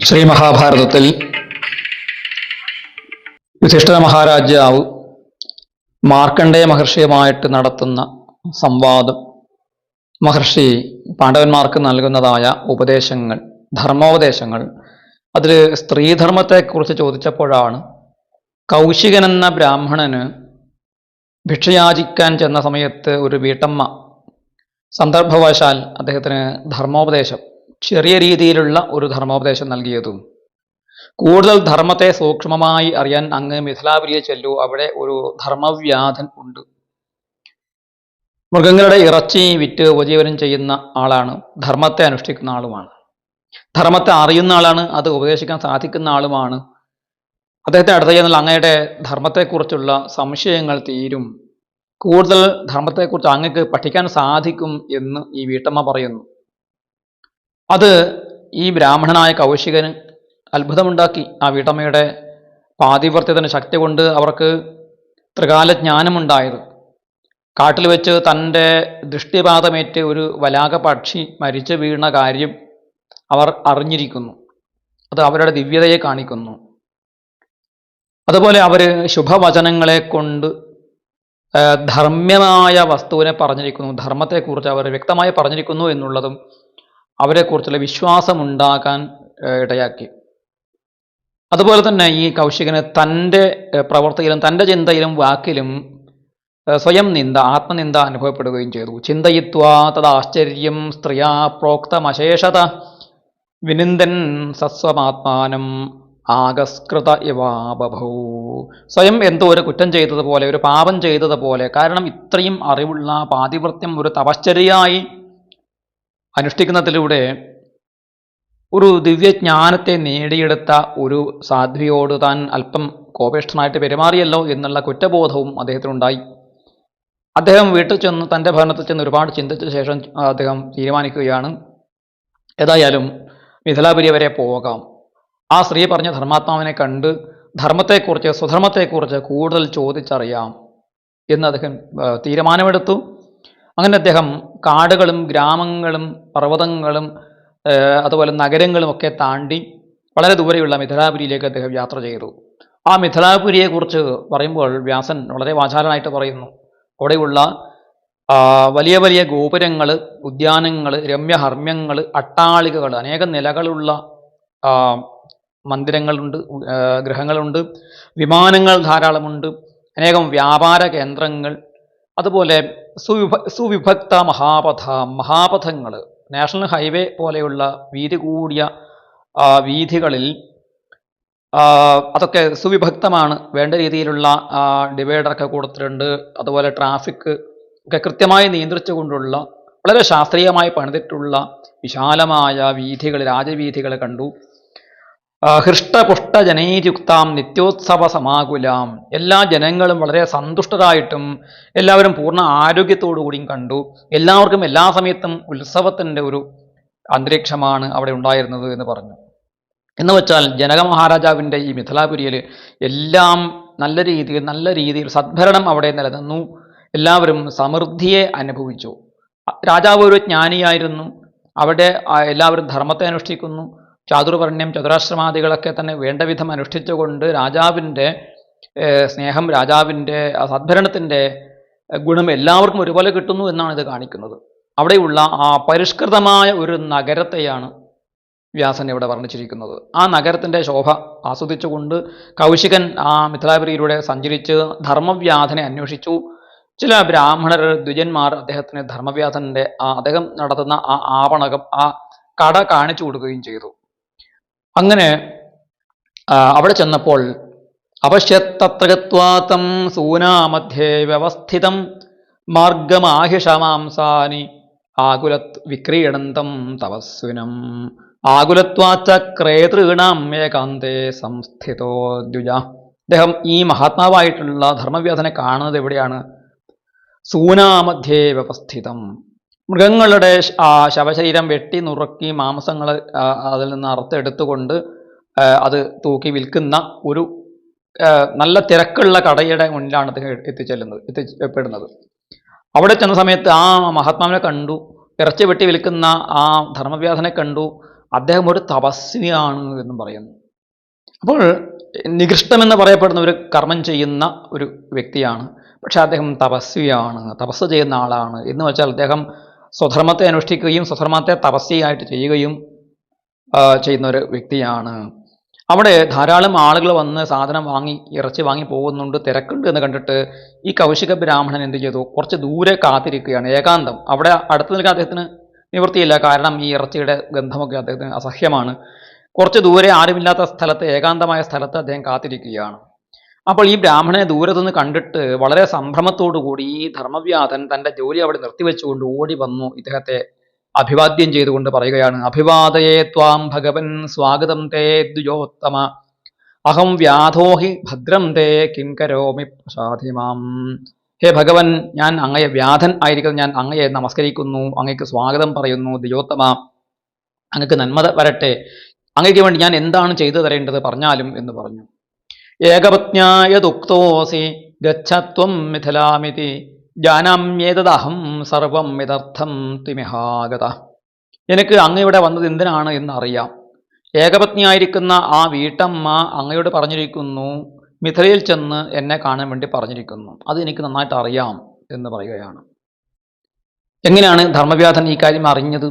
ശ്രീ മഹാഭാരതത്തിൽ യുധിഷ്ഠിര മഹാരാജാവ് മാർക്കണ്ഡേയ മഹർഷിയുമായിട്ട് നടത്തുന്ന സംവാദം മഹർഷി പാണ്ഡവന്മാർക്ക് നൽകുന്നതായ ഉപദേശങ്ങൾ ധർമ്മോപദേശങ്ങൾ. അതിൽ സ്ത്രീധർമ്മത്തെക്കുറിച്ച് ചോദിച്ചപ്പോഴാണ് കൗശികൻ എന്ന ബ്രാഹ്മണന് ഭിക്ഷയാചിക്കാൻ ചെന്ന സമയത്ത് ഒരു വീട്ടമ്മ സന്ദർഭവശാൽ അദ്ദേഹത്തിന് ധർമ്മോപദേശം ചെറിയ രീതിയിലുള്ള ഒരു ധർമ്മോപദേശം നൽകിയതും. കൂടുതൽ ധർമ്മത്തെ സൂക്ഷ്മമായി അറിയാൻ അങ്ങ് മിഥിലാപുരിയെ ചെല്ലു. അവിടെ ഒരു ധർമ്മവ്യാധൻ ഉണ്ട്. മൃഗങ്ങളുടെ ഇറച്ചി വിറ്റ് ഉപജീവനം ചെയ്യുന്ന ആളാണ്. ധർമ്മത്തെ അനുഷ്ഠിക്കുന്ന ആളുമാണ്. ധർമ്മത്തെ അറിയുന്ന ആളാണ്. അത് ഉപദേശിക്കാൻ സാധിക്കുന്ന ആളുമാണ്. അദ്ദേഹത്തെ അടുത്ത് ചെന്നാൽ അങ്ങയുടെ ധർമ്മത്തെക്കുറിച്ചുള്ള സംശയങ്ങൾ തീരും. കൂടുതൽ ധർമ്മത്തെക്കുറിച്ച് അങ്ങക്ക് പഠിക്കാൻ സാധിക്കും എന്ന് ഈ വീട്ടമ്മ പറയുന്നു. അത് ഈ ബ്രാഹ്മണനായ കൗശികന് അത്ഭുതമുണ്ടാക്കി. ആ വീട്ടമ്മയുടെ പാതിവർത്തിയതിന് ശക്തി കൊണ്ട് അവർക്ക് ത്രികാലജ്ഞാനമുണ്ടായത് കാട്ടിൽ വെച്ച് തന്റെ ദൃഷ്ടിപാതമേറ്റ് ഒരു വലാക പക്ഷി മരിച്ചു വീണ കാര്യം അവർ അറിഞ്ഞിരിക്കുന്നു. അത് അവരുടെ ദിവ്യതയെ കാണിക്കുന്നു. അതുപോലെ അവർ ശുഭവചനങ്ങളെ കൊണ്ട് ധർമ്മ്യമായ വസ്തുവിനെ പറഞ്ഞിരിക്കുന്നു. ധർമ്മത്തെക്കുറിച്ച് അവർ വ്യക്തമായി പറഞ്ഞിരിക്കുന്നു എന്നുള്ളതും അവരെക്കുറിച്ചുള്ള വിശ്വാസമുണ്ടാകാൻ ഇടയാക്കി. അതുപോലെ തന്നെ ഈ കൗശികന് തന്റെ പ്രവർത്തിയിലും തന്റെ ചിന്തയിലും വാക്കിലും സ്വയം നിന്ദ ആത്മനിന്ദ അനുഭവപ്പെടുകയും ചെയ്തു. ചിന്തയിത്വ തദാശ്ചര്യം സ്ത്രീയാ പ്രോക്തമശേഷത വിനിന്ദൻ സസ്വമാത്മാനം ആകസ്കൃത ഇവാബഭൂ സ്വയം എന്തോ ഒരു കുറ്റം ചെയ്തതുപോലെ ഒരു പാപം ചെയ്തതുപോലെ കാരണം ഇത്രയും അറിവുള്ള പാതിവൃത്യം ഒരു തപശ്ചര്യയായി അനുഷ്ഠിക്കുന്നതിലൂടെ ഒരു ദിവ്യജ്ഞാനത്തെ നേടിയെടുത്ത ഒരു സാധ്വിയോട് താൻ അല്പം കോപേഷ്ടനായിട്ട് പെരുമാറിയല്ലോ എന്നുള്ള കുറ്റബോധവും അദ്ദേഹത്തിനുണ്ടായി. അദ്ദേഹം വീട്ടിൽ ചെന്ന് തന്റെ ഭവനത്തിൽ ചെന്ന് ഒരുപാട് ചിന്തിച്ച ശേഷം അദ്ദേഹം തീരുമാനിക്കുകയാണ്. ഏതായാലും മിഥിലാപുരി വരെ പോകാം. ആ സ്ത്രീ പറഞ്ഞ ധർമാത്മാവിനെ കണ്ട് ധർമ്മത്തെക്കുറിച്ച് സ്വധർമ്മത്തെക്കുറിച്ച് കൂടുതൽ ചോദിച്ചറിയാം എന്ന് അദ്ദേഹം തീരുമാനമെടുത്തു. അങ്ങനെ അദ്ദേഹം കാടുകളും ഗ്രാമങ്ങളും പർവതങ്ങളും അതുപോലെ നഗരങ്ങളും ഒക്കെ താണ്ടി വളരെ ദൂരെയുള്ള മിഥിലാപുരിയിലേക്ക് അദ്ദേഹം യാത്ര ചെയ്തു. ആ മിഥിലാപുരിയെക്കുറിച്ച് പറയുമ്പോൾ വ്യാസൻ വളരെ വാചാലനായിട്ട് പറയുന്നു. അവിടെയുള്ള വലിയ വലിയ ഗോപുരങ്ങൾ ഉദ്യാനങ്ങൾ രമ്യഹർമ്മ്യങ്ങൾ അട്ടാളികകൾ അനേകം നിലകളുള്ള മന്ദിരങ്ങളുണ്ട് ഗ്രഹങ്ങളുണ്ട് വിമാനങ്ങൾ ധാരാളമുണ്ട് അനേകം വ്യാപാര കേന്ദ്രങ്ങൾ അതുപോലെ സുവിഭ സുവിഭക്ത മഹാപഥ മഹാപഥങ്ങൾ നാഷണൽ ഹൈവേ പോലെയുള്ള വീതി കൂടിയ വീഥികളിൽ അതൊക്കെ സുവിഭക്തമാണ്. വേണ്ട രീതിയിലുള്ള ഡിവൈഡറൊക്കെ കൊടുത്തിട്ടുണ്ട്. അതുപോലെ ട്രാഫിക് ഒക്കെ കൃത്യമായി നിയന്ത്രിച്ചുകൊണ്ടുള്ള വളരെ ശാസ്ത്രീയമായി പണിതിട്ടുള്ള വിശാലമായ വീഥികൾ രാജവീഥികൾ കണ്ടു. ആ, ഹൃഷ്ടപുഷ്ട ജനൈര്യുക്താം നിത്യോത്സവ സമാകുലാം എല്ലാ ജനങ്ങളും വളരെ സന്തുഷ്ടരായിട്ടും എല്ലാവരും പൂർണ ആരോഗ്യത്തോടു കൂടിയും കണ്ടു. എല്ലാവർക്കും എല്ലാ സമയത്തും ഉത്സവത്തിന്റെ ഒരു അന്തരീക്ഷമാണ് അവിടെ ഉണ്ടായിരുന്നത് എന്ന് പറഞ്ഞു. എന്ന് വെച്ചാൽ ജനക മഹാരാജാവിന്റെ ഈ മിഥിലാപുരിയിൽ എല്ലാം നല്ല രീതിയിൽ നല്ല രീതിയിൽ സദ്ഭരണം അവിടെ നിലനിന്നു. എല്ലാവരും സമൃദ്ധിയെ അനുഭവിച്ചു. രാജാവ് ഒരു ജ്ഞാനിയായിരുന്നു. അവിടെ എല്ലാവരും ധർമ്മത്തെ അനുഷ്ഠിക്കുന്നു. ചാതുർവർണ്യം ചതുരാശ്രമാദികളൊക്കെ തന്നെ വേണ്ട വിധം അനുഷ്ഠിച്ചുകൊണ്ട് രാജാവിന്റെ സ്നേഹം രാജാവിന്റെ സദ്ഭരണത്തിന്റെ ഗുണം എല്ലാവർക്കും ഒരുപോലെ കിട്ടുന്നു എന്നാണ് ഇത് കാണിക്കുന്നത്. അവിടെയുള്ള ആ പരിഷ്കൃതമായ ഒരു നഗരത്തെയാണ് വ്യാസൻ ഇവിടെ വർണിച്ചിരിക്കുന്നത്. ആ നഗരത്തിന്റെ ശോഭ ആസ്വദിച്ചുകൊണ്ട് കൗശികൻ ആ മിഥിലാപുരിയിലൂടെ സഞ്ചരിച്ച് ധർമ്മവ്യാധനെ അന്വേഷിച്ചു. ചില ബ്രാഹ്മണർ ദ്വിജന്മാർ അദ്ദേഹത്തിന് ധർമ്മവ്യാധന്റെ ആ അദ്ദേഹം നടത്തുന്ന ആ ആവണകം ആ കട കാണിച്ചു കൊടുക്കുകയും ചെയ്തു. അങ്ങനെ അവിടെ ചെന്നപ്പോൾ അവശ്യത്തത്രകത്വാത്തം സൂനാമധ്യേ വ്യവസ്ഥിതം മാർഗമാഹിഷമാംസാനി ആകുലത് വിക്രീഡന്തം തപസ്വിനം. ആകുലത്വാച്ച ക്രേതൃണാം ഏകാന്തേ സംസ്ഥിതോ ദ്വിജ. അദ്ദേഹം ഈ മഹാത്മാവായിട്ടുള്ള ധർമ്മവ്യാധനെ കാണുന്നത് എവിടെയാണ്? സൂനാമധ്യേ വ്യവസ്ഥിതം. മൃഗങ്ങളുടെ ശവശരീരം വെട്ടി നുറുക്കി മാംസങ്ങൾ അതിൽ നിന്ന് അറുത്തെടുത്തുകൊണ്ട് അത് തൂക്കി വിൽക്കുന്ന ഒരു നല്ല തിരക്കുള്ള കടയുടെ മുന്നിലാണ് അദ്ദേഹം എത്തിച്ചെല്ലുന്നത് എത്തിപ്പെടുന്നത് അവിടെ ചെന്ന സമയത്ത് ആ മഹാത്മാവിനെ കണ്ടു ഇറച്ചി വെട്ടി വിൽക്കുന്ന ആ ധർമ്മവ്യാധനെ കണ്ടു അദ്ദേഹം ഒരു തപസ്വിയാണ് എന്നും പറയുന്നു. അപ്പോൾ നികൃഷ്ടമെന്ന് പറയപ്പെടുന്ന ഒരു കർമ്മം ചെയ്യുന്ന ഒരു വ്യക്തിയാണ് പക്ഷേ അദ്ദേഹം തപസ്വിയാണ് തപസ് ചെയ്യുന്ന ആളാണ് എന്ന് വെച്ചാൽ അദ്ദേഹം സ്വധർമ്മത്തെ അനുഷ്ഠിക്കുകയും സ്വധർമ്മത്തെ തപസ്യയായിട്ട് ചെയ്യുകയും ചെയ്യുന്ന ഒരു വ്യക്തിയാണ്. അവിടെ ധാരാളം ആളുകൾ വന്ന് സാധനം വാങ്ങി ഇറച്ചി വാങ്ങി പോകുന്നുണ്ട് തിരക്കുണ്ട് എന്ന് കണ്ടിട്ട് ഈ കൗശിക ബ്രാഹ്മണൻ എന്ത് ചെയ്തു? കുറച്ച് ദൂരെ കാത്തിരിക്കുകയാണ് ഏകാന്തം. അവിടെ അടുത്ത് നിൽക്കാൻ അദ്ദേഹത്തിന് നിവൃത്തിയില്ല. കാരണം ഈ ഇറച്ചിയുടെ ഗന്ധമൊക്കെ അദ്ദേഹത്തിന് അസഹ്യമാണ്. കുറച്ച് ദൂരെ ആരുമില്ലാത്ത സ്ഥലത്ത് ഏകാന്തമായ സ്ഥലത്ത് അദ്ദേഹം കാത്തിരിക്കുകയാണ്. അപ്പോൾ ഈ ബ്രാഹ്മണനെ ദൂരത്തുനിന്ന് കണ്ടിട്ട് വളരെ കൂടി ഈ ധർമ്മവ്യാധൻ തന്റെ ജോലി അവിടെ നിർത്തിവെച്ചുകൊണ്ട് ഓടി വന്നു ഇദ്ദേഹത്തെ അഭിവാദ്യം ചെയ്തുകൊണ്ട് പറയുകയാണ് അഭിവാദയേ ത്വാം ഭഗവൻ സ്വാഗതം തേ ദ്വിജോത്തമ. അഹം വ്യാധോഹി ഭദ്രം തേ കിം കരോമി പ്രസാദിമാം ഹേ ഭഗവൻ ഞാൻ അങ്ങയെ വ്യാധൻ ആയിരിക്കുന്ന ഞാൻ അങ്ങയെ നമസ്കരിക്കുന്നു അങ്ങയ്ക്ക് സ്വാഗതം പറയുന്നു ദ്വിജോത്തമ. അങ്ങക്ക് നന്മ വരട്ടെ. അങ്ങയ്ക്ക് വേണ്ടി ഞാൻ എന്താണ് ചെയ്തു തരേണ്ടത് പറഞ്ഞാലും എന്ന് പറഞ്ഞു. ഏകപത്ന്യായ ദുക്തോസി ഗച്ഛത്വം മിഥിലാമിതി ജാനാമ്യേതദഹം സർവം ഇതർത്ഥം തിമിഹാഗത. എനിക്ക് അങ്ങയുടെ വന്നത് എന്തിനാണ് എന്നറിയാം. ഏകപത്നിയായിരിക്കുന്ന ആ വീട്ടമ്മ അങ്ങയോട് പറഞ്ഞിരിക്കുന്നു മിഥിലയിൽ ചെന്ന് എന്നെ കാണാൻ വേണ്ടി പറഞ്ഞിരിക്കുന്നു. അത് എനിക്ക് നന്നായിട്ട് അറിയാം എന്ന് പറയുകയാണ്. എങ്ങനെയാണ് ധർമ്മവ്യാധൻ ഈ കാര്യം അറിഞ്ഞത്?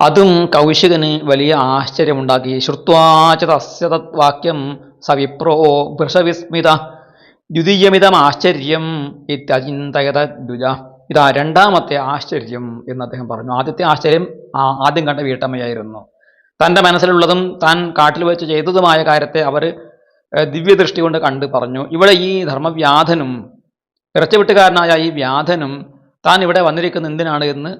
അതും കൗശികന് വലിയ ആശ്ചര്യമുണ്ടാക്കി. ശ്രുത്വാച തസ്യ വാക്യം സവിപ്രോ വൃഷവിസ്മിത ദ്വിതീയമിതം ആശ്ചര്യം ഇത്യചിന്തയത ദ്വിജ ഇതാ രണ്ടാമത്തെ ആശ്ചര്യം എന്ന് അദ്ദേഹം പറഞ്ഞു. ആദ്യത്തെ ആശ്ചര്യം ആദ്യം കണ്ട വീട്ടമ്മയായിരുന്നു. തന്റെ മനസ്സിലുള്ളതും താൻ കാട്ടിൽ വെച്ച് ചെയ്തതുമായ കാര്യത്തെ അവർ ദിവ്യദൃഷ്ടി കൊണ്ട് കണ്ട് പറഞ്ഞു. ഇവിടെ ഈ ധർമ്മവ്യാധനും ഇറച്ചവിട്ടുകാരനായ ഈ വ്യാധനും താൻ ഇവിടെ വന്നിരിക്കുന്ന എന്തിനാണ് എന്ന്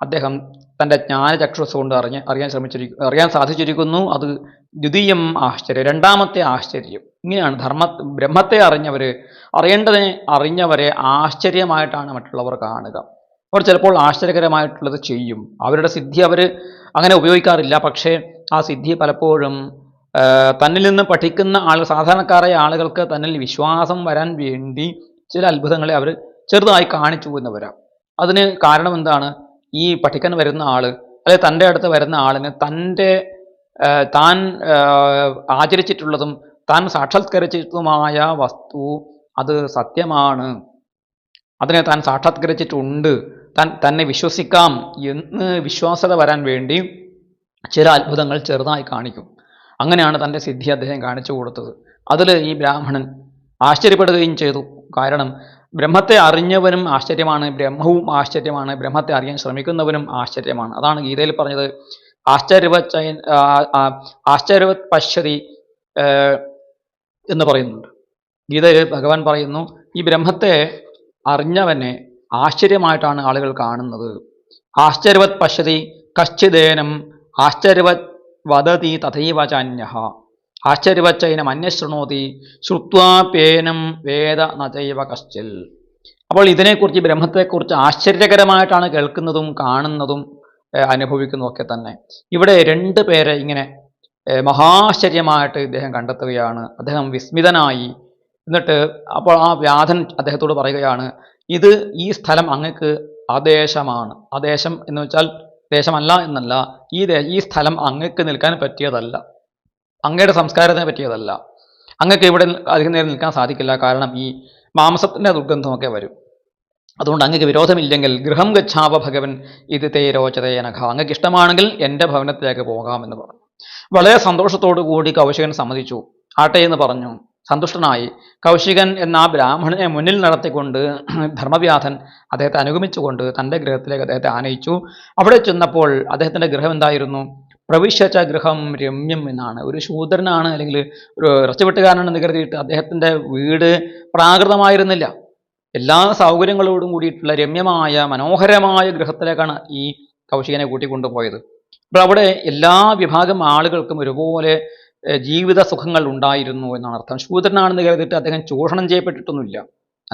അദ്ദേഹം തന്റെ ജ്ഞാനചക്ഷുസ് കൊണ്ട് അറിഞ്ഞ് അറിയാൻ ശ്രമിച്ചിരിക്കും അറിയാൻ സാധിച്ചിരിക്കുന്നു. അത് ദ്വിതീയം ആശ്ചര്യം രണ്ടാമത്തെ ആശ്ചര്യം. ഇങ്ങനെയാണ് ധർമ്മ ബ്രഹ്മത്തെ അറിഞ്ഞവർ അറിയേണ്ടതിനെ അറിഞ്ഞവരെ ആശ്ചര്യമായിട്ടാണ് മറ്റുള്ളവർ കാണുക. അവർ ചിലപ്പോൾ ആശ്ചര്യകരമായിട്ടുള്ളത് ചെയ്യും. അവരുടെ സിദ്ധി അവർ അങ്ങനെ ഉപയോഗിക്കാറില്ല. പക്ഷേ ആ സിദ്ധി പലപ്പോഴും തന്നിൽ നിന്ന് പഠിക്കുന്ന ആൾ സാധാരണക്കാരായ ആളുകൾക്ക് തന്നിൽ വിശ്വാസം വരാൻ വേണ്ടി ചില അത്ഭുതങ്ങളെ അവർ ചെറുതായി കാണിച്ചു എന്ന് വരാം അതിന് കാരണം എന്താണ് ഈ പഠിക്കാൻ വരുന്ന ആൾ അല്ലെ തന്റെ അടുത്ത് വരുന്ന ആളിന് തന്റെ താൻ ആചരിച്ചിട്ടുള്ളതും താൻ സാക്ഷാത്കരിച്ചതുമായ വസ്തു അത് സത്യമാണ്. അതിനെ താൻ സാക്ഷാത്കരിച്ചിട്ടുണ്ട്. താൻ തന്നെ വിശ്വസിക്കാം എന്ന് വിശ്വാസത വരാൻ വേണ്ടി ചില അത്ഭുതങ്ങൾ ചെറുതായി കാണിക്കും. അങ്ങനെയാണ് തന്റെ സിദ്ധി അദ്ദേഹം കാണിച്ചു കൊടുത്തത്. അതിൽ ഈ ബ്രാഹ്മണൻ ആശ്ചര്യപ്പെടുകയും ചെയ്തു. കാരണം ബ്രഹ്മത്തെ അറിഞ്ഞവനും ആശ്ചര്യമാണ് ബ്രഹ്മവും ആശ്ചര്യമാണ് ബ്രഹ്മത്തെ അറിയാൻ ശ്രമിക്കുന്നവനും ആശ്ചര്യമാണ്. അതാണ് ഗീതയിൽ പറഞ്ഞത്. ആശ്ചര്യവച്ച ആശ്ചര്യ പശ്യതി എന്ന് പറയുന്നുണ്ട്. ഗീതയിൽ ഭഗവാൻ പറയുന്നു ഈ ബ്രഹ്മത്തെ അറിഞ്ഞവനെ ആശ്ചര്യമായിട്ടാണ് ആളുകൾ കാണുന്നത്. ആശ്ചര്യവത് പശ്യതി കശ്ചിദേനം ആശ്ചര്യവത് വദതി തഥൈവ ചാന്യഃ ആശ്ചര്യവച്ചൈനം അന്യശൃണോതി ശ്രുത്വാപ്യേനം വേദ നജൈവ കശ്ചിൽ. അപ്പോൾ ഇതിനെക്കുറിച്ച് ബ്രഹ്മത്തെക്കുറിച്ച് ആശ്ചര്യകരമായിട്ടാണ് കേൾക്കുന്നതും കാണുന്നതും അനുഭവിക്കുന്നതും ഒക്കെ തന്നെ. ഇവിടെ രണ്ട് പേരെ ഇങ്ങനെ മഹാശ്ചര്യമായിട്ട് ഇദ്ദേഹം കണ്ടെത്തുകയാണ്. അദ്ദേഹം വിസ്മിതനായി. എന്നിട്ട് അപ്പോൾ ആ വ്യാധൻ അദ്ദേഹത്തോട് പറയുകയാണ് ഇത് ഈ സ്ഥലം അങ്ങക്ക് അദേശമാണ്. അദേശം എന്ന് വെച്ചാൽ ദേശമല്ല എന്നല്ല. ഈ ഈ സ്ഥലം അങ്ങക്ക് നിൽക്കാൻ പറ്റിയതല്ല. അങ്ങയുടെ സംസ്കാരത്തെ പറ്റിയതല്ല. അങ്ങക്ക് ഇവിടെ അധികം നേരം നിൽക്കാൻ സാധിക്കില്ല. കാരണം ഈ മാംസത്തിന്റെ ദുർഗന്ധമൊക്കെ വരും. അതുകൊണ്ട് അങ്ങക്ക് വിരോധമില്ലെങ്കിൽ ഗൃഹം ഗച്ഛാവ ഭഗവൻ ഇത് തേ അങ്ങക്ക് ഇഷ്ടമാണെങ്കിൽ എന്റെ ഭവനത്തിലേക്ക് പോകാമെന്ന് പറഞ്ഞു. വളരെ സന്തോഷത്തോടു കൂടി കൗശികൻ സമ്മതിച്ചു. ആട്ടെ എന്ന് പറഞ്ഞു. സന്തുഷ്ടനായി. കൗശികൻ എന്ന ആ ബ്രാഹ്മണനെ മുന്നിൽ നടത്തിക്കൊണ്ട് ധർമ്മവ്യാധൻ അദ്ദേഹത്തെ അനുഗമിച്ചുകൊണ്ട് തന്റെ ഗൃഹത്തിലേക്ക് അദ്ദേഹത്തെ ആനയിച്ചു. അവിടെ ചെന്നപ്പോൾ അദ്ദേഹത്തിന്റെ ഗൃഹം എന്തായിരുന്നു? പ്രവിശ്യച്ച ഗൃഹം രമ്യം എന്നാണ്. ഒരു ശൂദ്രനാണ് അല്ലെങ്കിൽ ഒരു ഇറച്ചവെട്ടുകാരനാണെന്ന് കരുതിയിട്ട് അദ്ദേഹത്തിന്റെ വീട് പ്രാകൃതമായിരുന്നില്ല. എല്ലാ സൗകര്യങ്ങളോടും കൂടിയിട്ടുള്ള രമ്യമായ മനോഹരമായ ഗൃഹത്തിലേക്കാണ് ഈ കൗശികനെ കൂട്ടിക്കൊണ്ടുപോയത്. അപ്പോൾ അവിടെ എല്ലാ വിഭാഗം ആളുകൾക്കും ഒരുപോലെ ജീവിത സുഖങ്ങൾ ഉണ്ടായിരുന്നു എന്നാണ് അർത്ഥം. ശൂദ്രനാണെന്ന് കരുതിയിട്ട് അദ്ദേഹം ചൂഷണം ചെയ്യപ്പെട്ടിട്ടൊന്നുമില്ല.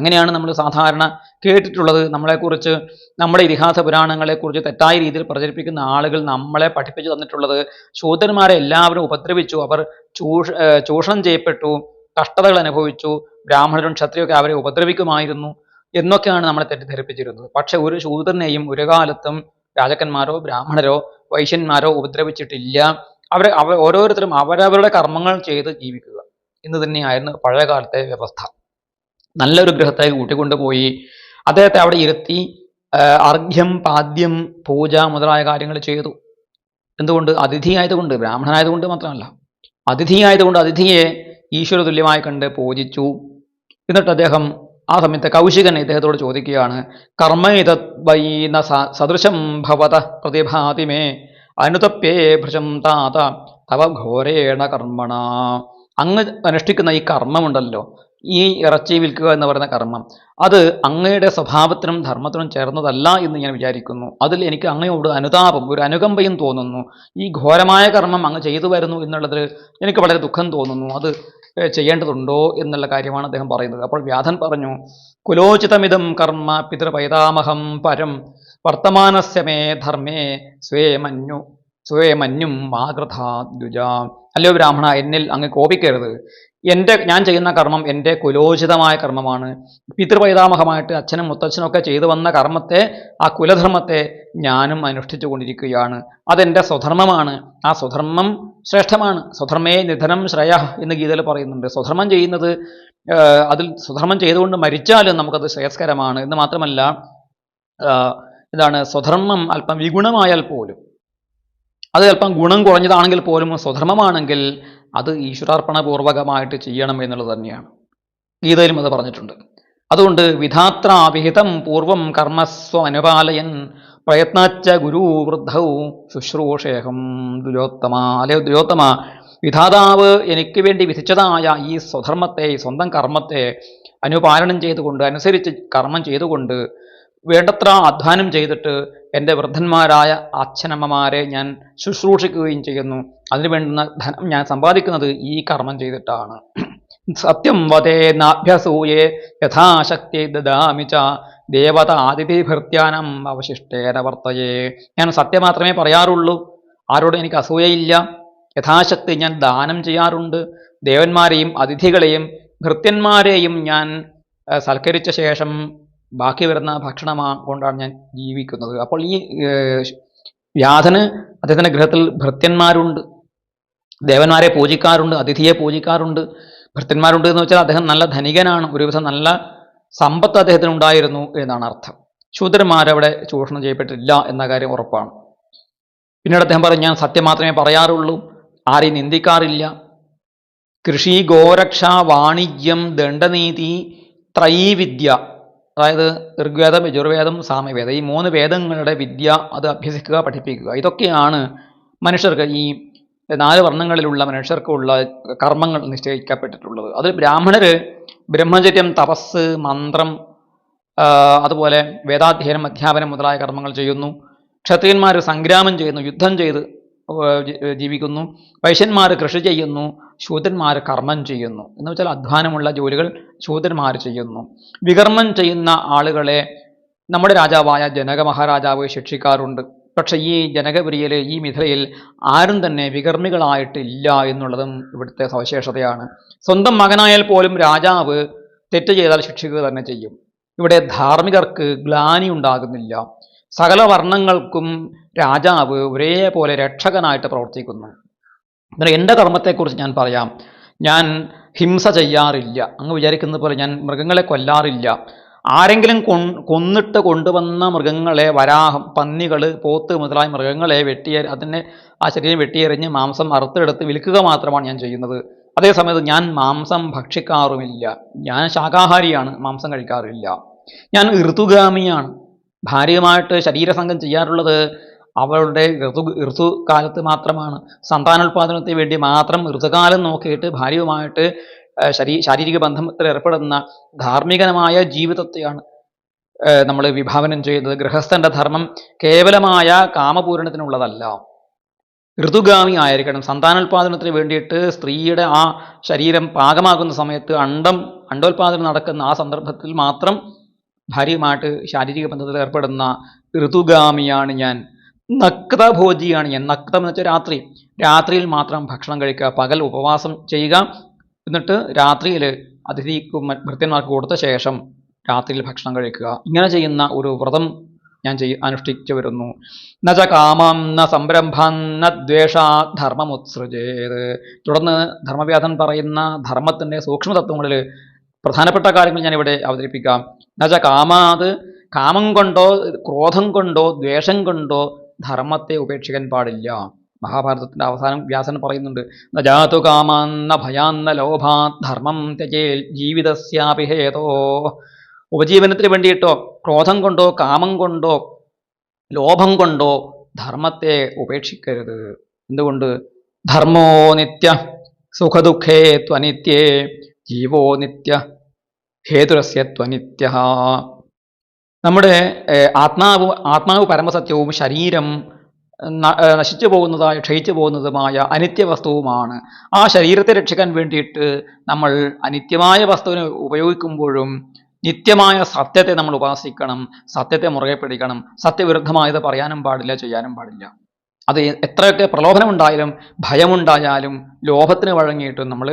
അങ്ങനെയാണ് നമ്മൾ സാധാരണ കേട്ടിട്ടുള്ളത്. നമ്മളെക്കുറിച്ച് നമ്മുടെ ഇതിഹാസ പുരാണങ്ങളെക്കുറിച്ച് തെറ്റായ രീതിയിൽ പ്രചരിപ്പിക്കുന്ന ആളുകൾ നമ്മളെ പഠിപ്പിച്ചു തന്നിട്ടുള്ളത്. ശൂദ്രന്മാരെ എല്ലാവരും ഉപദ്രവിച്ചു. അവർ ചൂഷ ചൂഷണം ചെയ്യപ്പെട്ടു. കഷ്ടതകൾ അനുഭവിച്ചു. ബ്രാഹ്മണരും ക്ഷത്രിയൊക്കെ അവരെ ഉപദ്രവിക്കുമായിരുന്നു എന്നൊക്കെയാണ് നമ്മളെ തെറ്റിദ്ധരിപ്പിച്ചിരുന്നത്. പക്ഷെ ഒരു ശൂദ്രനെയും ഒരു കാലത്തും രാജാക്കന്മാരോ ബ്രാഹ്മണരോ വൈശ്യന്മാരോ ഉപദ്രവിച്ചിട്ടില്ല. അവരെ അവ ഓരോരുത്തരും അവരവരുടെ കർമ്മങ്ങൾ ചെയ്ത് ജീവിക്കുക. എന്ന് തന്നെയായിരുന്നു പഴയകാലത്തെ വ്യവസ്ഥ. നല്ലൊരു ഗൃഹത്തേക്ക് കൂട്ടിക്കൊണ്ടുപോയി അദ്ദേഹത്തെ അവിടെ ഇരുത്തി അർഘ്യം പാദ്യം പൂജ മുതലായ കാര്യങ്ങൾ ചെയ്തു. എന്തുകൊണ്ട്? അതിഥി അതിഥിയായതുകൊണ്ട് ബ്രാഹ്മണനായതുകൊണ്ട് മാത്രമല്ല. അതിഥി ആയതുകൊണ്ട് അതിഥിയെ ഈശ്വര തുല്യമായി കണ്ട് പൂജിച്ചു. എന്നിട്ട് അദ്ദേഹം ആ സമയത്ത് കൗശികൻ ഇദ്ദേഹത്തോട് ചോദിക്കുകയാണ് കർമ്മൈത വൈന സദൃശം ഭവത പ്രതിഭാതിമേ അനുതപ്യേ ഭൃശം താത തവ ഘോരേണ കർമ്മണ. അങ്ങ് അനുഷ്ഠിക്കുന്ന ഈ കർമ്മമുണ്ടല്ലോ ഈ ഇറച്ചി വിൽക്കുക എന്ന് പറയുന്ന കർമ്മം അത് അങ്ങയുടെ സ്വഭാവത്തിനും ധർമ്മത്തിനും ചേർന്നതല്ല എന്ന് ഞാൻ വിചാരിക്കുന്നു. അതിൽ എനിക്ക് അങ്ങയോട് അനുതാപം ഒരു അനുകമ്പയും തോന്നുന്നു. ഈ ഘോരമായ കർമ്മം അങ്ങ് ചെയ്തു വരുന്നു എന്നുള്ളതിൽ എനിക്ക് വളരെ ദുഃഖം തോന്നുന്നു. അത് ചെയ്യേണ്ടതുണ്ടോ എന്നുള്ള കാര്യമാണ് അദ്ദേഹം പറയുന്നത്. അപ്പോൾ വ്യാധൻ പറഞ്ഞു കുലോചിതമിതം കർമ്മ പിതൃപൈതാമഹം പരം വർത്തമാനസ്യമേ ധർമ്മേ സ്വേ മഞ്ഞു സ്വേ മഞ്ഞും മാകൃഥാദ്വിജ അല്ലയോ ബ്രാഹ്മണ എന്നിൽ അങ്ങ് കോപിക്കരുത്. എന്റെ ഞാൻ ചെയ്യുന്ന കർമ്മം എന്റെ കുലോചിതമായ കർമ്മമാണ്. പിതൃപൈതാമഹമായിട്ട് അച്ഛനും മുത്തച്ഛനും ഒക്കെ ചെയ്തു വന്ന കർമ്മത്തെ ആ കുലധർമ്മത്തെ ഞാനും അനുഷ്ഠിച്ചു കൊണ്ടിരിക്കുകയാണ് അതെന്റെ സ്വധർമ്മമാണ്. ആ സ്വധർമ്മം ശ്രേഷ്ഠമാണ്. സ്വധർമ്മേ നിധനം ശ്രേയ എന്ന് ഗീതയിൽ പറയുന്നുണ്ട്. സ്വധർമ്മം ചെയ്യുന്നത് അതിൽ സ്വധർമ്മം ചെയ്തുകൊണ്ട് മരിച്ചാലും നമുക്കത് ശ്രേയസ്കരമാണ്. എന്ന് മാത്രമല്ല ഇതാണ് സ്വധർമ്മം അല്പം വിഗുണമായാൽ പോലും അത് അല്പം ഗുണം കുറഞ്ഞതാണെങ്കിൽ പോലും സ്വധർമ്മമാണെങ്കിൽ അത് ഈശ്വരാർപ്പണപൂർവകമായിട്ട് ചെയ്യണം എന്നുള്ളത് തന്നെയാണ്. ഗീതയിലും അത് പറഞ്ഞിട്ടുണ്ട്. അതുകൊണ്ട് വിധാത്രാവിഹിതം പൂർവം കർമ്മസ്വ അനുപാലയൻ പ്രയത്നാച്ച ഗുരു വൃദ്ധൗ ശുശ്രൂഷേഹം ദുര്യോത്തമ അല്ലെ ദുര്യോത്തമ വിധാതാവ് എനിക്ക് വേണ്ടി വിധിച്ചതായ ഈ സ്വധർമ്മത്തെ സ്വന്തം കർമ്മത്തെ അനുപാലനം ചെയ്തുകൊണ്ട് അനുസരിച്ച് കർമ്മം ചെയ്തുകൊണ്ട് വേണ്ടത്ര അധ്വാനം ചെയ്തിട്ട് എന്റെ വൃദ്ധന്മാരായ അച്ഛനമ്മമാരെ ഞാൻ ശുശ്രൂഷിക്കുകയും ചെയ്യുന്നു. അതിനു വേണ്ടുന്ന ധനം ഞാൻ സമ്പാദിക്കുന്നത് ഈ കർമ്മം ചെയ്തിട്ടാണ്. സത്യം വതേ നാഭ്യസൂയേ യഥാശക്തി ദദാമി ച ദേവത ആതിഥിഭൃത്യാനം അവശിഷ്ടേന വർത്തയേ. ഞാൻ സത്യം മാത്രമേ പറയാറുള്ളൂ. ആരോടും എനിക്ക് അസൂയയില്ല. യഥാശക്തി ഞാൻ ദാനം ചെയ്യാറുണ്ട്. ദേവന്മാരെയും അതിഥികളെയും ഭൃത്യന്മാരെയും ഞാൻ സൽക്കരിച്ച ശേഷം ബാക്കി വരുന്ന ഭക്ഷണമാ കൊണ്ടാണ് ഞാൻ ജീവിക്കുന്നത്. അപ്പോൾ ഈ വ്യാധന് അദ്ദേഹത്തിന്റെ ഗൃഹത്തിൽ ഭൃത്യന്മാരുണ്ട്. ദേവന്മാരെ പൂജിക്കാറുണ്ട് അതിഥിയെ പൂജിക്കാറുണ്ട് ഭൃത്യന്മാരുണ്ട് എന്ന് വെച്ചാൽ അദ്ദേഹം നല്ല ധനികനാണ് ഒരു ദിവസം നല്ല സമ്പത്ത് അദ്ദേഹത്തിന് ഉണ്ടായിരുന്നു എന്നാണ് അർത്ഥം. ശൂദ്രന്മാരവിടെ ചൂഷണം ചെയ്യപ്പെട്ടില്ല എന്ന കാര്യം ഉറപ്പാണ്. പിന്നീട് അദ്ദേഹം പറഞ്ഞു ഞാൻ സത്യം മാത്രമേ പറയാറുള്ളൂ ആരെയും നിന്ദിക്കാറില്ല. കൃഷി ഗോരക്ഷ വാണിജ്യം ദണ്ഡനീതി ത്രൈവിദ്യ അതായത് ഋഗ്വേദം യജുർവേദം സാമ്യവേദം ഈ മൂന്ന് വേദങ്ങളുടെ വിദ്യ അത് അഭ്യസിക്കുക പഠിപ്പിക്കുക ഇതൊക്കെയാണ് മനുഷ്യർക്ക് ഈ നാല് വർണങ്ങളിലുള്ള മനുഷ്യർക്കുള്ള കർമ്മങ്ങൾ നിശ്ചയിക്കപ്പെട്ടിട്ടുള്ളത്. അതിൽ ബ്രാഹ്മണര് ബ്രഹ്മചര്യം തപസ് മന്ത്രം അതുപോലെ വേദാധ്യയനം അധ്യാപനം മുതലായ കർമ്മങ്ങൾ ചെയ്യുന്നു. ക്ഷത്രിയന്മാർ സംഗ്രാമം ചെയ്യുന്നു യുദ്ധം ചെയ്ത് ജീവിക്കുന്നു. വൈശ്യന്മാർ കൃഷി ചെയ്യുന്നു ശൂദ്രന്മാർ കർമ്മം ചെയ്യുന്നു. എന്ന് വെച്ചാൽ അധ്വാനമുള്ള ജോലികൾ ശൂദ്രന്മാർ ചെയ്യുന്നു. വികർമ്മം ചെയ്യുന്ന ആളുകളെ നമ്മുടെ രാജാവായ ജനക മഹാരാജാവ് ശിക്ഷിക്കാറുണ്ട്. പക്ഷെ ഈ ജനകപുരിയിൽ ഈ മിഥിലയിൽ ആരും തന്നെ വികർമ്മികളായിട്ടില്ല എന്നുള്ളതും ഇവിടുത്തെ സവിശേഷതയാണ്. സ്വന്തം മകനായാൽ പോലും രാജാവ് തെറ്റ് ചെയ്താൽ ശിക്ഷിക്കുക തന്നെ ചെയ്യും. ഇവിടെ ധാർമ്മികർക്ക് ഗ്ലാനി ഉണ്ടാകുന്നില്ല. സകല വർണങ്ങൾക്കും രാജാവ് ഒരേപോലെ രക്ഷകനായിട്ട് പ്രവർത്തിക്കുന്നു. എന്നാൽ എന്റെ കർമ്മത്തെക്കുറിച്ച് ഞാൻ പറയാം. ഞാൻ ഹിംസ ചെയ്യാറില്ല. അങ്ങ് വിചാരിക്കുന്നത് പോലെ ഞാൻ മൃഗങ്ങളെ കൊല്ലാറില്ല. ആരെങ്കിലും കൊന്നിട്ട് കൊണ്ടുവന്ന മൃഗങ്ങളെ വരാഹം പന്നികൾ പോത്ത് മുതലായ മൃഗങ്ങളെ വെട്ടിയ അതിനെ ആ ശരീരം വെട്ടിയെറിഞ്ഞ് മാംസം അറുത്തെടുത്ത് വിൽക്കുക മാത്രമാണ് ഞാൻ ചെയ്യുന്നത്. അതേസമയത്ത് ഞാൻ മാംസം ഭക്ഷിക്കാറുമില്ല. ഞാൻ ശാകാഹാരിയാണ് മാംസം കഴിക്കാറില്ല. ഞാൻ ഋതുഗാമിയാണ് ഭാര്യയുമായിട്ട് ശരീരസംഘം ചെയ്യാറുള്ളത് അവളുടെ ഋതു ഋതുകാലത്ത് മാത്രമാണ്. സന്താനോൽപാദനത്തിന് വേണ്ടി മാത്രം ഋതുകാലം നോക്കിയിട്ട് ഭാര്യയുമായിട്ട് ശരീ ശാരീരിക ബന്ധത്തിൽ ഏർപ്പെടുന്ന ധാർമ്മികമായ ജീവിതത്തെയാണ് നമ്മൾ വിഭാവനം ചെയ്യുന്നത്. ഗൃഹസ്ഥന്റെ ധർമ്മം കേവലമായ കാമപൂരണത്തിനുള്ളതല്ല. ഋതുഗാമി ആയിരിക്കണം. സന്താനോൽപാദനത്തിന് വേണ്ടിയിട്ട് സ്ത്രീയുടെ ആ ശരീരം പാകമാകുന്ന സമയത്ത് അണ്ടം അണ്ടോൽപാദനം നടക്കുന്ന ആ സന്ദർഭത്തിൽ മാത്രം ഭാര്യയുമായിട്ട് ശാരീരിക ബന്ധത്തിൽ ഏർപ്പെടുന്ന ഋതുഗാമിയാണ് ഞാൻ. നക്തഭോജിയാണ് ഞാൻ. നക്തം എന്ന് വെച്ചാൽ രാത്രി. രാത്രിയിൽ മാത്രം ഭക്ഷണം കഴിക്കുക പകൽ ഉപവാസം ചെയ്യുക എന്നിട്ട് രാത്രിയിൽ അതിഥിക്ക് ഭൃത്യന്മാർക്ക് കൊടുത്ത ശേഷം രാത്രിയിൽ ഭക്ഷണം കഴിക്കുക. ഇങ്ങനെ ചെയ്യുന്ന ഒരു വ്രതം ഞാൻ ചെയ് അനുഷ്ഠിച്ചു വരുന്നു. നച കാമം ന സംരംഭം ന ദ്വേഷ ധർമ്മമുത്സൃജേത് തുടർന്ന് ധർമ്മവ്യാധൻ പറയുന്ന ധർമ്മത്തിന്റെ സൂക്ഷ്മതത്വങ്ങളിൽ പ്രധാനപ്പെട്ട കാര്യങ്ങൾ ഞാനിവിടെ അവതരിപ്പിക്കാം. നച കാമാത് കാമം കൊണ്ടോ ക്രോധം കൊണ്ടോ ദ്വേഷം കൊണ്ടോ ധർമ്മത്തെ ഉപേക്ഷിക്കാൻ പാടില്ല. മഹാഭാരതത്തിന്റെ അവസാനം വ്യാസൻ പറയുന്നുണ്ട് ന ജാതു കാമാന്ന ഭയാന്ന ലോഭാത് ധർമ്മം ത്യജേൽ ജീവിതസ്യാപി ഹേതോ. ഉപജീവനത്തിന് വേണ്ടിയിട്ടോ ക്രോധം കൊണ്ടോ കാമം കൊണ്ടോ ലോഭം കൊണ്ടോ ധർമ്മത്തെ ഉപേക്ഷിക്കരുത്. എന്തുകൊണ്ട്? ധർമ്മോ നിത്യ സുഖദുഃഖേ ത്വനിത്യേ ജീവോ നിത്യ ഹേതുരസ്യ ത്വനിത്യ. നമ്മുടെ ആത്മാവ് ആത്മാവ് പരമസത്യവും ശരീരം നശിച്ചു പോകുന്നതായ ക്ഷയിച്ചു പോകുന്നതുമായ അനിത്യ വസ്തുവുമാണ് ആ ശരീരത്തെ രക്ഷിക്കാൻ വേണ്ടിയിട്ട് നമ്മൾ അനിത്യമായ വസ്തുവിനെ ഉപയോഗിക്കുമ്പോഴും നിത്യമായ സത്യത്തെ നമ്മൾ ഉപാസിക്കണം സത്യത്തെ മുറുകെ പിടിക്കണം സത്യവിരുദ്ധമായത് പറയാനും പാടില്ല ചെയ്യാനും പാടില്ല. അത് എത്രയൊക്കെ പ്രലോഭനമുണ്ടായാലും ഭയമുണ്ടായാലും ലോഭത്തിന് വഴങ്ങിയിട്ടും നമ്മൾ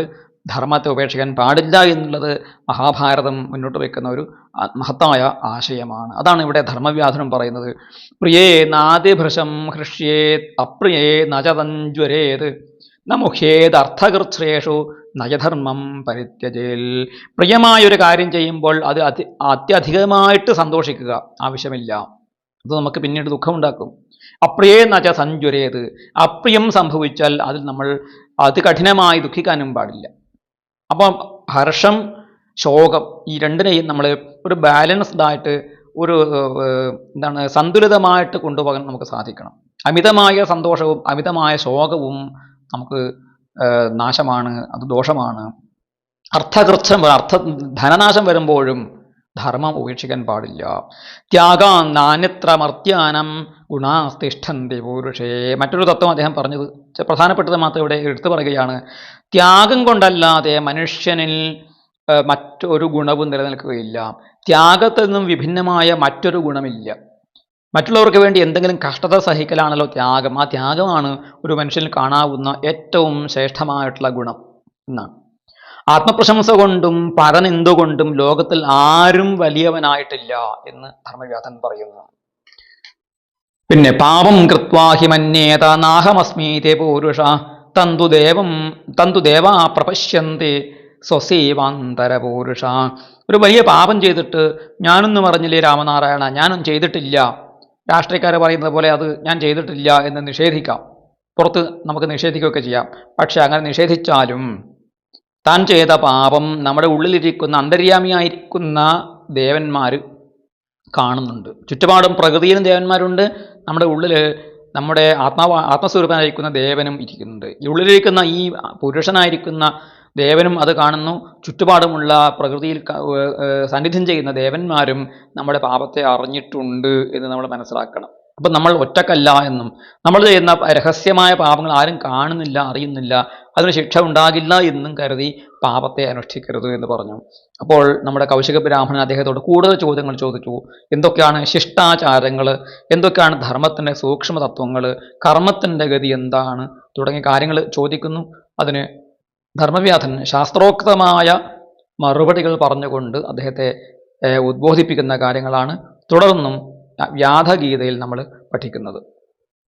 ധർമ്മത്തെ ഉപേക്ഷിക്കാൻ പാടില്ല എന്നുള്ളത് മഹാഭാരതം മുന്നോട്ട് വയ്ക്കുന്ന ഒരു മഹത്തായ ആശയമാണ്. അതാണ് ഇവിടെ ധർമ്മവ്യാധനം പറയുന്നത്. പ്രിയേ നാദിഭൃശം ഹൃഷ്യേത് അപ്രിയേ നചതഞ്ജ്വരേത് നമുഹ്യേത് അർത്ഥകൃച്ഛ്രേഷു നയധർമ്മം പരിത്യജേൽ. പ്രിയമായൊരു കാര്യം ചെയ്യുമ്പോൾ അത് അതി അത്യധികമായിട്ട് സന്തോഷിക്കുക ആവശ്യമില്ല. അത് നമുക്ക് പിന്നീട് ദുഃഖമുണ്ടാക്കും. അപ്രിയേ നച സഞ്ജുരേത് അപ്രിയം സംഭവിച്ചാൽ അതിൽ നമ്മൾ അതികഠിനമായി ദുഃഖിക്കാനും പാടില്ല. അപ്പം ഹർഷം ശോകം ഈ രണ്ടിനെയും നമ്മൾ ഒരു ബാലൻസ്ഡ് ആയിട്ട് ഒരു എന്താണ് സന്തുലിതമായിട്ട് കൊണ്ടുപോകാൻ നമുക്ക് സാധിക്കണം. അമിതമായ സന്തോഷവും അമിതമായ ശോകവും നമുക്ക് നാശമാണ് അത് ദോഷമാണ്. അർത്ഥകൃത്യം അർത്ഥ ധനനാശം വരുമ്പോഴും ധർമ്മം ഉപേക്ഷിക്കാൻ പാടില്ല. ത്യാഗാ നാന്യത്ര മർത്യാനം ഗുണാസ്തിഷ്ഠന്തി പൂരുഷേ. മറ്റൊരു തത്വം അദ്ദേഹം പറഞ്ഞത് പ്രധാനപ്പെട്ടത് മാത്രം ഇവിടെ എടുത്തു പറയുകയാണ്. ത്യാഗം കൊണ്ടല്ലാതെ മനുഷ്യനിൽ മറ്റൊരു ഗുണവും നിലനിൽക്കുകയില്ല. ത്യാഗത്തിൽ നിന്നും വിഭിന്നമായ മറ്റൊരു ഗുണമില്ല. മറ്റുള്ളവർക്ക് വേണ്ടി എന്തെങ്കിലും കഷ്ടത സഹിക്കലാണല്ലോ ത്യാഗം. ആ ത്യാഗമാണ് ഒരു മനുഷ്യനിൽ കാണാവുന്ന ഏറ്റവും ശ്രേഷ്ഠമായിട്ടുള്ള ഗുണം എന്നാണ്. ആത്മപ്രശംസ കൊണ്ടും പരനിന്തുകൊണ്ടും ലോകത്തിൽ ആരും വലിയവനായിട്ടില്ല എന്ന് ധർമ്മവ്യാസൻ പറയുന്നു. പിന്നെ പാപം കൃത്വാഹി മന്യേത നാഹമസ്മീതി പൂരുഷ. തന്തുദേവം തന്തുദേവാ പ്രപശ്യന്തി സ്വസേവാന്തരപൂരുഷ. ഒരു വലിയ പാപം ചെയ്തിട്ട് ഞാനൊന്നും അറിഞ്ഞില്ലേ രാമനാരായണ? ഞാനും ചെയ്തിട്ടില്ല. രാഷ്ട്രീയക്കാർ പറയുന്നത് പോലെ അത് ഞാൻ ചെയ്തിട്ടില്ല എന്ന് നിഷേധിക്കാം. പുറത്ത് നമുക്ക് നിഷേധിക്കുകയൊക്കെ ചെയ്യാം. പക്ഷെ അങ്ങനെ നിഷേധിച്ചാലും താൻ ചെയ്ത പാപം നമ്മുടെ ഉള്ളിലിരിക്കുന്ന അന്തര്യാമിയായിരിക്കുന്ന ദേവന്മാർ കാണുന്നുണ്ട്. ചുറ്റുപാടും പ്രകൃതിയിലും ദേവന്മാരുണ്ട്. നമ്മുടെ ഉള്ളിൽ നമ്മുടെ ആത്മാവ് ആത്മസ്വരൂപനായിരിക്കുന്ന ദേവനും ഇരിക്കുന്നുണ്ട്. ഉള്ളിലിരിക്കുന്ന ഈ പുരുഷനായിരിക്കുന്ന ദേവനും അത് കാണുന്നു. ചുറ്റുപാടുമുള്ള പ്രകൃതിയിൽ സാന്നിധ്യം ചെയ്യുന്ന ദേവന്മാരും നമ്മുടെ പാപത്തെ അറിഞ്ഞിട്ടുണ്ട് എന്ന് നമ്മൾ മനസ്സിലാക്കണം. അപ്പം നമ്മൾ ഒറ്റക്കല്ല എന്നും. നമ്മൾ ചെയ്യുന്ന രഹസ്യമായ പാപങ്ങൾ ആരും കാണുന്നില്ല അറിയുന്നില്ല. അതിന് ശിക്ഷ ഉണ്ടാകില്ല എന്നും കരുതി പാപത്തെ അനുഷ്ഠിക്കരുത് എന്ന് പറഞ്ഞു. അപ്പോൾ നമ്മുടെ കൗശിക ബ്രാഹ്മണൻ അദ്ദേഹത്തോട് കൂടുതൽ ചോദ്യങ്ങൾ ചോദിച്ചു. എന്തൊക്കെയാണ് ശിഷ്ടാചാരങ്ങൾ എന്തൊക്കെയാണ് ധർമ്മത്തിന്റെ സൂക്ഷ്മ തത്വങ്ങൾ കർമ്മത്തിന്റെ ഗതി എന്താണ്? തുടങ്ങിയ കാര്യങ്ങൾ ചോദിക്കുന്നു. അതിന് ധർമ്മവ്യാധൻ ശാസ്ത്രോക്തമായ മറുപടികൾ പറഞ്ഞുകൊണ്ട് അദ്ദേഹത്തെ ഉദ്ബോധിപ്പിക്കുന്ന കാര്യങ്ങളാണ്. തുടർന്നും വ്യാധഗീതയിൽ നമ്മൾ പഠിക്കുന്നത്.